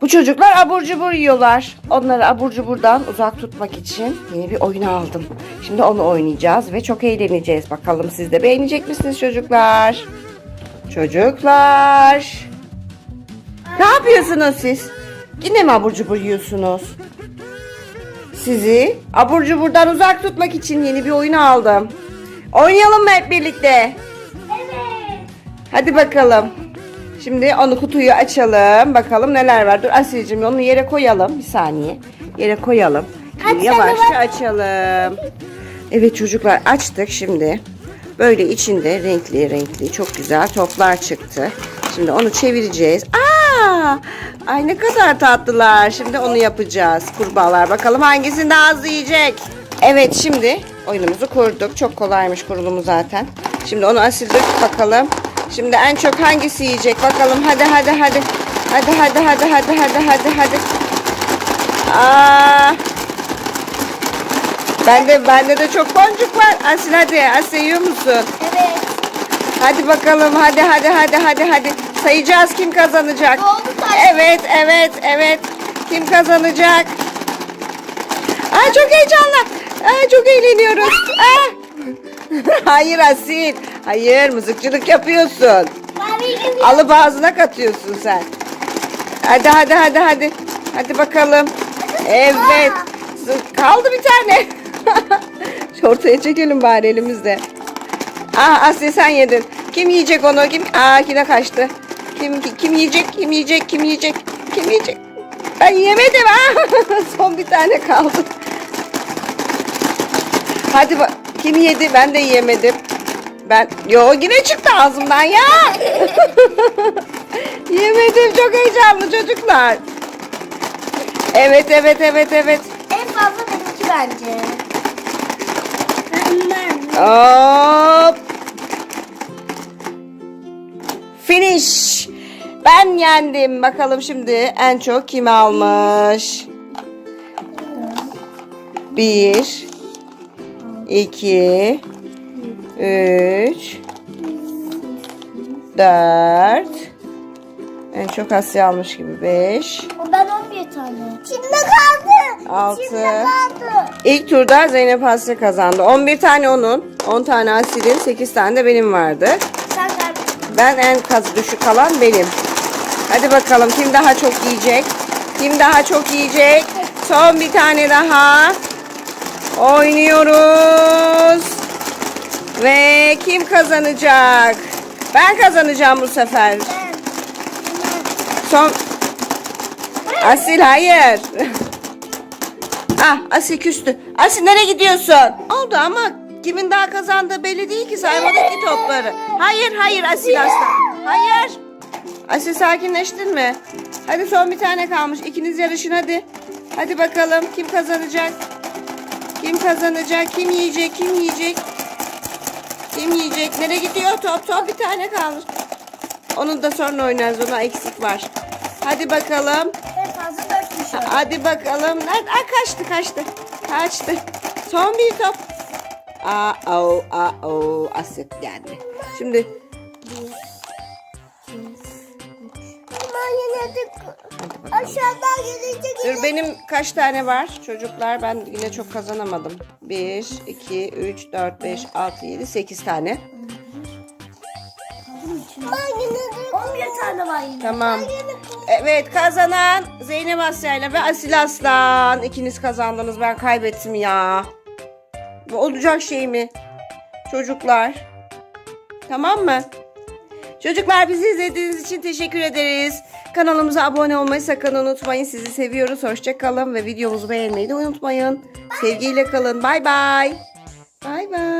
Bu çocuklar abur cubur yiyorlar. Onları abur cuburdan uzak tutmak için yeni bir oyun aldım. Şimdi onu oynayacağız ve çok eğleneceğiz. Bakalım siz de beğenecek misiniz çocuklar? Çocuklar. Ne yapıyorsunuz siz? Yine mi abur cubur yiyorsunuz? Sizi abur cuburdan uzak tutmak için yeni bir oyun aldım. Oynayalım mı hep birlikte? Evet. Hadi bakalım. Şimdi onu kutuyu açalım. Bakalım neler var. Dur Asya'cığım onu yere koyalım. Bir saniye. Yere koyalım. Aç Yavaşça açalım. Evet çocuklar açtık şimdi. Böyle içinde renkli renkli çok güzel toplar çıktı. Şimdi onu çevireceğiz. Aa! Ay ne kadar tatlılar. Şimdi onu yapacağız. Kurbağalar. Bakalım hangisini daha hızlı yiyecek. Evet şimdi oyunumuzu kurduk. Çok kolaymış kurulumu zaten. Şimdi onu asildik bakalım. Şimdi en çok hangisi yiyecek bakalım. Hadi hadi hadi. Hadi hadi hadi hadi hadi hadi hadi. Aa! Bende bende de çok boncuk var. Asil hadi. Asil yiyor musun? Evet. Hadi bakalım. Hadi hadi hadi hadi hadi. Sayacağız kim kazanacak. Evet evet evet. Kim kazanacak? Aa çok heyecanlı. Aa, çok eğleniyoruz. Aa. Hayır Asil. Hayır mızıkçılık yapıyorsun. Alıp ağzına katıyorsun sen. Hadi hadi hadi hadi. Hadi bakalım. Evet. Kaldı bir tane. Ortaya çekelim bari elimizde. Ah Asya sen yedin. Kim yiyecek onu? Kim? Aa yine kaçtı. Kim kim yiyecek? Kim yiyecek? Kim yiyecek? Kim yiyecek? Ben yemedim ha. Son bir tane kaldı. Hadi bak. Kim yedi? Ben de yiyemedim. Ben yo yine çıktı ağzımdan ya. Yemedim çok heyecanlı çocuklar. Evet evet evet evet. En fazla benimki bence. Hop. Finish. Ben yendim. Bakalım şimdi en çok kim almış? Bir, iki, üç, dört. En çok Asya almış gibi. Beş, O ben 11 tane. Kimde kaldı? Altı. Kimde kaldı? İlk turda Zeynep Asya kazandı. 11 tane onun, 10 tane Asil'in, 8 tane de benim vardı. Sen kaldın. Ben en kaz düşük kalan benim. Hadi bakalım kim daha çok yiyecek? Kim daha çok yiyecek? Son bir tane daha. Oynuyoruz. Ve kim kazanacak? Ben kazanacağım bu sefer. Son Asil hayır. ah Asil küstü. Asil nereye gidiyorsun? Oldu ama kimin daha kazandığı belli değil ki saymadık ki topları. Hayır hayır Asil aslan. Hayır. Asil sakinleştin mi? Hadi son bir tane kalmış. İkiniz yarışın hadi. Hadi bakalım kim kazanacak? Kim kazanacak? Kim yiyecek? Kim yiyecek? Kim yiyecek? Nereye gidiyor top? Top bir tane kalmış. Onun da sonra oynarız. Ona eksik var. Hadi bakalım. En fazla 4 düşüyor. Hadi bakalım. Nerede? Aa, kaçtı kaçtı. Kaçtı. Son bir top. Aa o aa o asit geldi. Şimdi Aşağıdan gelecek. Dur benim kaç tane var çocuklar? Ben yine çok kazanamadım. 1, 2, 3, 4, 5, 6, 7, 8 tane. Ama yine de 11 tane var yine. Tamam. Evet kazanan Zeynep Asya'yla ve Asil Aslan. İkiniz kazandınız ben kaybettim ya. Bu olacak şey mi? Çocuklar. Tamam mı? Çocuklar bizi izlediğiniz için teşekkür ederiz. Kanalımıza abone olmayı sakın unutmayın. Sizi seviyoruz. Hoşçakalın ve videomuzu beğenmeyi de unutmayın. Sevgiyle kalın. Bay bay. Bay bay.